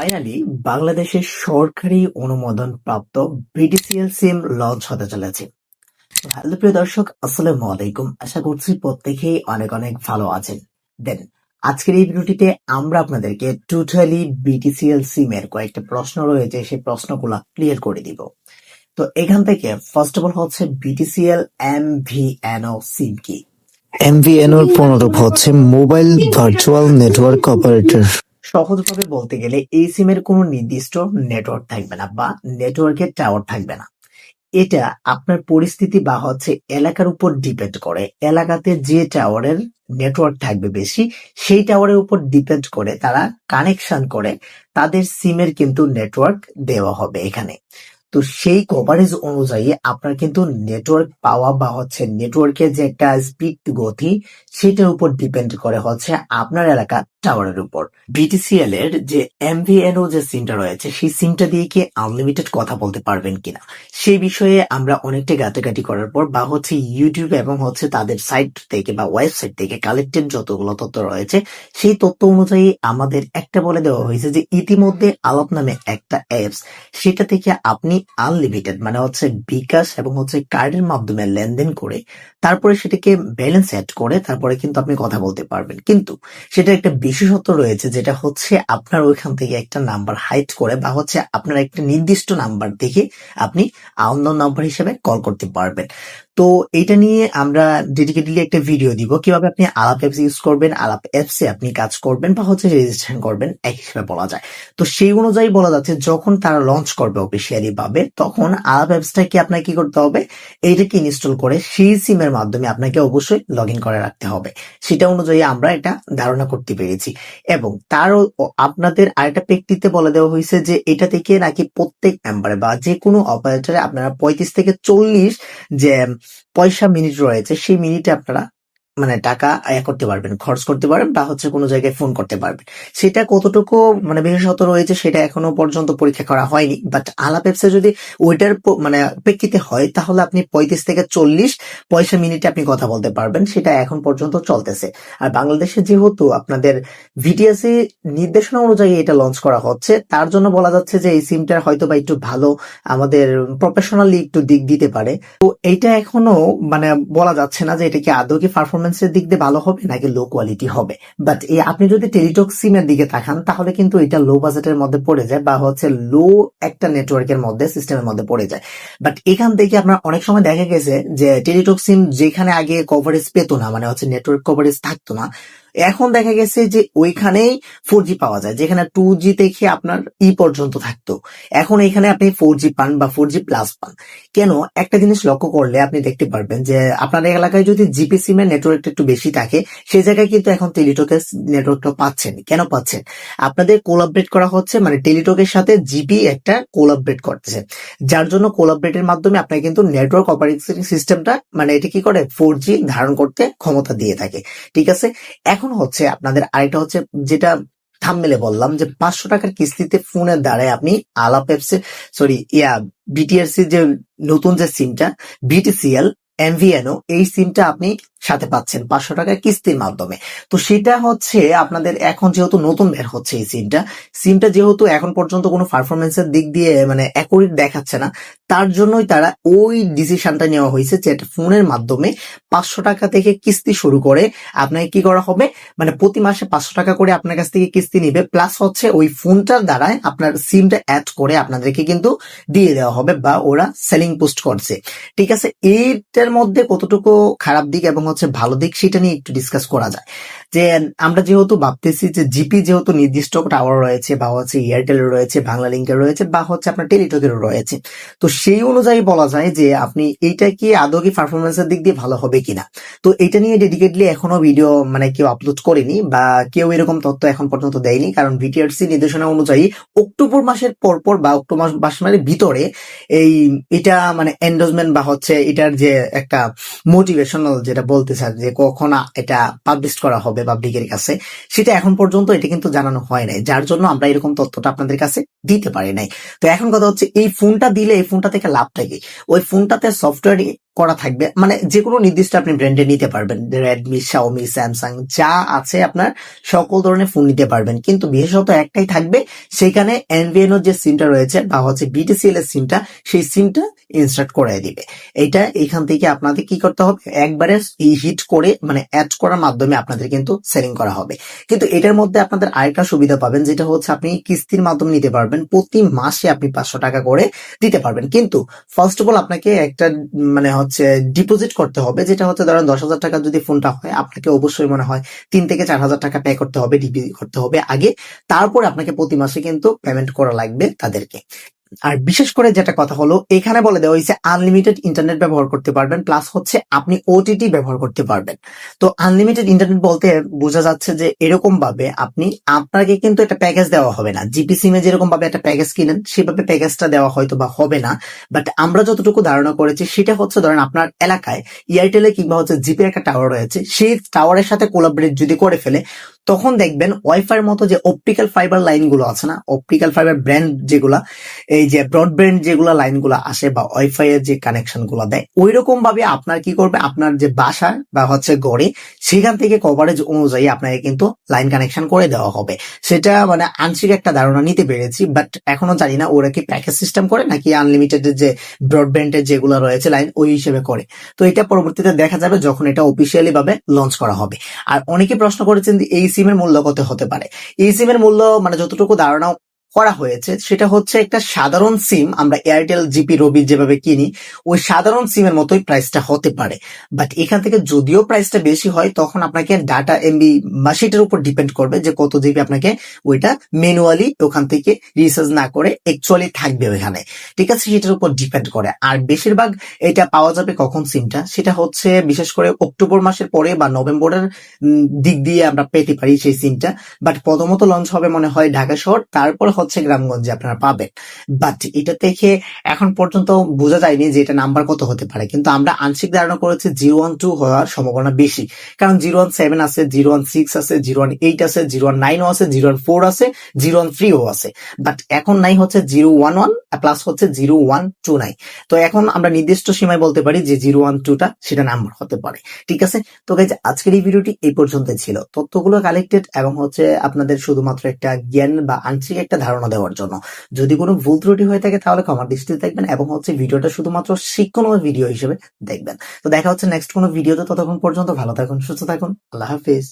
Finally বাংলাদেশের সরকারি অনুমোদন প্রাপ্ত বিডিসিএল সিম লঞ্চ হতে চলেছে। হ্যালো, প্রিয় দর্শক, আসসালামু আলাইকুম। আশা করছি প্রত্যেকেই অনেক অনেক ভালো আছেন। দেন, আজকের এই ভিডিওটিতে আমরা আপনাদেরকে টোটালি বিটিসিএল সিম এর কয়েকটা প্রশ্ন রয়েছে, সেই প্রশ্নগুলো ক্লিয়ার করে দিব। তো এখান থেকে ফার্স্ট অফ অল হচ্ছে BTCL M V N O sim কি? এমভিএনওর পুনরূপ হচ্ছে মোবাইল ভার্চুয়াল নেটওয়ার্ক অপারেটর সহজভাবে বলতে গেলে এই সিমের কোনো নির্দিষ্ট নেটওয়ার্ক থাকবে না বা নেটওয়ার্কের টাওয়ার থাকবে না। এটা আপনার পরিস্থিতি বা হচ্ছে এলাকার উপর ডিপেন্ড করে। এলাকাতে যে টাওয়ারের নেটওয়ার্ক থাকবে বেশি, সেই টাওয়ারের উপর ডিপেন্ড করে তারা কানেকশন করে তাদের সিমের কিন্তু নেটওয়ার্ক দেওয়া হবে এখানে। তো সেই কভারেজ অনুযায়ী আপনার কিন্তু নেটওয়ার্ক পাওয়া বা হচ্ছে নেটওয়ার্কের যে একটা স্পিড গতি, সেটার উপর ডিপেন্ড করে হচ্ছে আপনার এলাকা টাওয়ারের উপর। বিটিসিএল এর যে এমভিএনও যে সিমটা রয়েছে, সেই সিমটা দিয়ে কি আনলিমিটেড কথা বলতে পারবেন কিনা? সেই বিষয়ে আমরা অনেকটা ঘাটাঘাটি করার পর বা হচ্ছে ইউটিউব এবং হচ্ছে তাদের সাইট থেকে বা ওয়েবসাইট থেকে কালেক্টেড যতগুলো তথ্য রয়েছে, সেই তথ্য অনুযায়ী আমাদের একটা বলে দেওয়া হয়েছে যে ইতিমধ্যে আলাপ নামে একটা অ্যাপস সেটা থেকে আপনি আনলিমিটেড মানে হচ্ছে বিকাশ এবং হচ্ছে কার্ডের মাধ্যমে লেনদেন করে তারপরে সেটাকে ব্যালেন্স অ্যাড করে, তারপরে কিন্তু আপনি কথা বলতে পারবেন। কিন্তু সেটা একটা বিশেষত্ব রয়েছে যেটা হচ্ছে আপনার ওইখান থেকে একটা নাম্বার হাইট করে বা হচ্ছে আপনার একটা নির্দিষ্ট নাম্বার দেখে আপনি অন্য নাম্বার হিসেবে কল করতে পারবেন। তো এটা নিয়ে আমরা ডেডিকেটলি একটা ভিডিও দিব। কীভাবে আপনি আলাপ অ্যাপস ইউজ করবেন, আলাপ অ্যাপসে আপনি কাজ করবেন বা হচ্ছে রেজিস্ট্রেশন করবেন, এক হিসেবে বলা যায়। তো সেই অনুযায়ী বলা যাচ্ছে, যখন তারা লঞ্চ করবে অফিসিয়ালি ভাবে তখন আলাপ অ্যাপসটাকে আপনাকে কি করতে হবে? এইটাকে ইনস্টল করে সেই সিমের মাধ্যমে আপনাকে অবশ্যই লগ ইন করে রাখতে হবে। সেটা অনুযায়ী আমরা এটা ধারণা করতে পেরেছি। এবং তারও আপনাদের আরেকটা ব্যক্তিতে বলে দেওয়া হয়েছে যে, এটা থেকে নাকি প্রত্যেক মেম্বারে বা যে কোনো অপারেটরে আপনারা পঁয়ত্রিশ থেকে চল্লিশ যে পয়সা মিনিট রয়েছে সেই মিনিটে আপনারা মানে টাকা আয় করতে পারবেন, খরচ করতে পারবেন বা হচ্ছে কোনো জায়গায় ফোন করতে পারবেন। সেটা কতটুকু মানে বিশেষত রয়েছে সেটা এখনও পর্যন্ত পরীক্ষা করা হয়নি বাট আলাপ অ্যাপসে যদি ওইটার মানে প্রেক্ষিতে হয়, তাহলে আপনি পঁয়ত্রিশ থেকে চল্লিশ পয়সা মিনিটে আপনি কথা বলতে পারবেন, সেটা এখন পর্যন্ত চলতেছে। আর বাংলাদেশে যেহেতু আপনাদের ভিটিএসি নির্দেশনা অনুযায়ী এটা লঞ্চ করা হচ্ছে, তার জন্য বলা যাচ্ছে যে এই সিমটার হয়তো বা একটু ভালো আমাদের প্রফেশনালি একটু দিক দিতে পারে। তো এইটা এখনও মানে বলা যাচ্ছে না যে এটা কি আদৌ কি পারফরমেন্সের দিক দিয়ে ভালো হবে নাকি লো কোয়ালিটি হবে? বাট এই আপনি যদি টেলিটক সিমের দিকে তাকান, তাহলে কিন্তু এটা লো বাজেটের মধ্যে পড়ে যায় বা হচ্ছে লো একটা নেটওয়ার্কের মধ্যে সিস্টেমের মধ্যে পড়ে যায়। বাট এখান থেকে আপনার অনেক সময় দেখা গেছে যে টেলিটক সিম যেখানে আগে কভারেজ পেতো না মানে হচ্ছে নেটওয়ার্ক কভারেজ থাকতো না এখন দেখা গেছে যে ওইখানেই ফোর পাওয়া যায়, যেখানে টু জি থেকে আপনার ই পর্যন্ত থাকতো। এখন এখানে আপনি ফোর পান বা ফোর প্লাস পান। কেন? একটা জিনিস লক্ষ্য করলে আপনি দেখতে পারবেন যে আপনার এলাকায় যদি জিপি সিমের নেটওয়ার্কটা একটু বেশি থাকে সেই জায়গায় কিন্তু এখন টেলিটকের নেটওয়ার্কটা পাচ্ছেন। কেন পাচ্ছেন? আপনাদের কোলাবরেট করা হচ্ছে মানে টেলিটকের সাথে জিপি একটা কোলাবরেট করতেছে যার জন্য কোলাবরেটের মাধ্যমে আপনার কিন্তু নেটওয়ার্ক অপারেটিং সিস্টেমটা মানে এটা কি করে? ফোর ধারণ করতে ক্ষমতা দিয়ে থাকে। ঠিক আছে? এখন হচ্ছে আপনাদের আরেকটা হচ্ছে যেটা থামমেলে বললাম যে পাঁচশো টাকার কিস্তিতে ফোনের দ্বারাই আপনি আলাপ অ্যাপসে সরি ইয়া বিটিআরসি যে নতুন যে সিমটা বিটিসিএল এমভিএনও এই সিমটা আপনি সাথে পাচ্ছেন পাঁচশো টাকার কিস্তির মাধ্যমে। তো সেটা হচ্ছে আপনাদের এখন যেহেতু নতুন বের হচ্ছে এই সিমটা সিমটা যেহেতু এখন পর্যন্ত কোনো পারফরমেন্সের দিক দিয়ে মানে অ্যাকুরেট দেখাচ্ছে না, তার জন্যই তারা ওই ডিসিশনটা নেওয়া হয়েছে যে ফোনের মাধ্যমে পাঁচশো টাকা থেকে কিস্তি শুরু করে আপনাকে কি করা হবে? মানে প্রতি মাসে পাঁচশো টাকা করে আপনার কাছ থেকে কিস্তি নিবে প্লাস হচ্ছে ওই ফোনটার দ্বারাই আপনার সিমটা অ্যাড করে আপনাদেরকে কিন্তু দিয়ে দেওয়া হবে বা ওরা সেলিং পোস্ট করছে। ঠিক আছে, এইটার মধ্যে কতটুকু খারাপ দিক এবং হচ্ছে ভালো দিক সেটা নিয়ে একটু ডিসকাস করা যায়। যে, আমরা যেহেতু ভাবতেছি যে জিপি যেহেতু নির্দিষ্ট টাওয়ার রয়েছে বা হচ্ছে এয়ারটেলের রয়েছে বাংলা লিঙ্কের রয়েছে বা হচ্ছে আপনার টেলিটকেরও রয়েছে, তো সেই অনুযায়ী বলা যায় যে আপনি এইটা কি আদৌ কি পারফরমেন্সের দিক দিয়ে ভালো হবে কিনা? তো এটা নিয়ে ডেডিকেটলি এখনও ভিডিও মানে কেউ আপলোড করেনি বা কেউ এরকম তথ্য এখন পর্যন্ত দেয়নি, কারণ ভিটিআরসি নির্দেশনা অনুযায়ী অক্টোবর মাসের পরপর বা অক্টোবর মাস মানে ভিতরে এই এটা মানে এন্ডোজমেন্ট বা হচ্ছে এটার যে একটা মোটিভেশনাল যেটা বলতে চান যে কখন এটা পাবলিশ করা হবে পাবলিকের কাছে, সেটা এখন পর্যন্ত এটা কিন্তু জানানো হয় নাই। যার জন্য আমরা এরকম তথ্যটা আপনাদের কাছে দিতে পারি নাই। তো এখন কথা হচ্ছে, এই ফোনটা দিলে, এই ফোনটা থেকে লাভটা কি? ওই ফোনটাতে সফটওয়্যার করা থাকবে মানে যে কোনো নির্দিষ্ট আপনি ব্র্যান্ডে নিতে পারবেন রেডমি শাওমি স্যামসাং যা আছে আপনার সকল ধরনের ফোন নিতে পারবেন। কিন্তু বিশেষত একটাই থাকবে, সেখানে এনভিএনও যে সিমটা রয়েছে, বা হচ্ছে বিটিসিএল এর সিমটা সেই সিমটা ইনস্টার্ট করে দিবে। এটা এখান থেকে আপনাদের কি করতে হবে? একবারে হিট করে মানে অ্যাড করার মাধ্যমে আপনাদের কিন্তু সেলিং করা হবে। কিন্তু এটার মধ্যে আপনাদের আরেকটা সুবিধা পাবেন, যেটা হচ্ছে আপনি কিস্তির মাধ্যমে নিতে পারবেন। প্রতি মাসে আপনি পাঁচশো টাকা করে দিতে পারবেন। কিন্তু ফার্স্ট অফ অল আপনাকে একটা মানে হচ্ছে ডিপোজিট করতে হবে, যেটা হচ্ছে ধরেন দশ হাজার টাকা যদি ফোনটা হয়, আপনাকে অবশ্যই মনে হয় তিন থেকে চার হাজার টাকা পে করতে হবে ডিপোজিট করতে হবে আগে। তারপর আপনাকে প্রতি মাসে কিন্তু পেমেন্ট করা লাগবে তাদেরকে। আর বিশেষ করে যেটা কথা হলো, এখানে বলে দেওয়া হয়েছে আনলিমিটেড ইন্টারনেট ব্যবহার করতে পারবেন প্লাস হচ্ছে আপনি ওটিটি ব্যবহার করতে পারবেন। তো আনলিমিটেড ইন্টারনেট বলতে বোঝা যাচ্ছে যে এরকম ভাবে আপনি, আপনাকে কিন্তু একটা প্যাকেজ দেওয়া হবে না। জিপি সিমে যেরকম ভাবে একটা প্যাকেজ কিনেন, সেভাবে প্যাকেজটা দেওয়া হয়তো বা হবে না। বাট আমরা যতটুকু ধারণা করেছি, সেটা হচ্ছে ধরেন আপনার এলাকায় এয়ারটেলে কিংবা হচ্ছে জিপি একটা টাওয়ার রয়েছে, সেই টাওয়ারের সাথে কোলাবরেট যদি করে ফেলে তখন দেখবেন ওয়াইফাই মতো যে অপটিক্যাল ফাইবার লাইনগুলো আছে না অপটিক্যাল ফাইবার ব্র্যান্ড যেগুলা, এই যে ব্রডব্যান্ড যেগুলা লাইনগুলো আসে বা ওয়াইফাই এর যে কানেকশনগুলো দেয় ওই রকম ভাবে আপনার কি করবে? আপনার যে বাসা বা হচ্ছে গড়ে, সেখান থেকে কভারেজ অনুযায়ী আপনাকে কিন্তু লাইন কানেকশন করে দেওয়া হবে। সেটা মানে আংশিক একটা ধারণা নিতে পেরেছি বাট এখনও জানি না ওরা কি প্যাকেজ সিস্টেম করে নাকি আনলিমিটেড যে ব্রডব্যান্ডের যেগুলো রয়েছে লাইন ওই হিসেবে করে। তো এটা পরবর্তীতে দেখা যাবে যখন এটা অফিসিয়ালি ভাবে লঞ্চ করা হবে। আর অনেকে প্রশ্ন করেছেন যে এই সিমের মূল্য কত হতে পারে? এই সিমের মূল্য মানে যতটুকু ধারণা করা হয়েছে, সেটা হচ্ছে একটা সাধারণ সিম, আমরা এয়ারটেল জিপি রবি যেভাবে কিনি, ওই সাধারণ সিমের মতোই প্রাইসটা হতে পারে। বাট এখান থেকে যদিও প্রাইসটা বেশি হয়, তখন আপনাকে ডাটা এমবি বা সেটার উপর ডিপেন্ড করবে যে কত জিবি আপনাকে ওইটা ম্যানুয়ালি ওখান থেকে রিসার্চ না করে অ্যাকচুয়ালি থাকবে ওইখানে। ঠিক আছে? সেটার উপর ডিপেন্ড করে। আর বেশিরভাগ এটা পাওয়া যাবে কখন সিমটা? সেটা হচ্ছে বিশেষ করে অক্টোবর মাসের পরে বা নভেম্বরের দিক দিয়ে আমরা পেতে পারি সেই সিমটা। বাট প্রথমত লঞ্চ হবে মনে হয় ঢাকা শহর, তারপর হচ্ছে গ্রামগঞ্জে আপনারা পাবেন বাট এটা দেখে এখন পর্যন্ত বোঝা যায়নি যে এটা নাম্বার কত হতে পারে কিন্তু আমরা আংশিক ধারণা করেছি জিরো ওয়ান টু হওয়ার সম্ভাবনা বেশি কারণ জিরো ওয়ান সেভেন আছে জিরো ওয়ান সিক্স আছে জিরো ওয়ান এইট আছে জিরো ওয়ান নাইনও আছে জিরো ওয়ান ফোর আছে জিরো ওয়ান থ্রিও আছে বাট এখন নাই হচ্ছে জিরো ওয়ান ওয়ান প্লাস হচ্ছে জিরো ওয়ান টু নাই তো এখন আমরা নির্দিষ্ট সীমায় বলতে পারি যে জিরো ওয়ান টুটা সেটা নাম্বার হতে পারে ঠিক আছে তো গাইজ আজকের এই ভিডিওটি এই পর্যন্ত ছিল তথ্যগুলো কালেক্টেড এবং হচ্ছে আপনাদের শুধুমাত্র একটা জ্ঞান বা আংশিক একটা ধারণা দেওয়ার জন্য। যদি কোনো ভুল ত্রুটি হয়ে থাকে, তাহলে ক্ষমার দৃষ্টিতে দেখবেন এবং হচ্ছে ভিডিওটা শুধুমাত্র শিক্ষণীয় ভিডিও হিসেবে দেখবেন। তো দেখা হচ্ছে নেক্সট কোনো ভিডিওতে, ততক্ষণ পর্যন্ত ভালো থাকুন, সুস্থ থাকুন, আল্লাহ হাফিজ।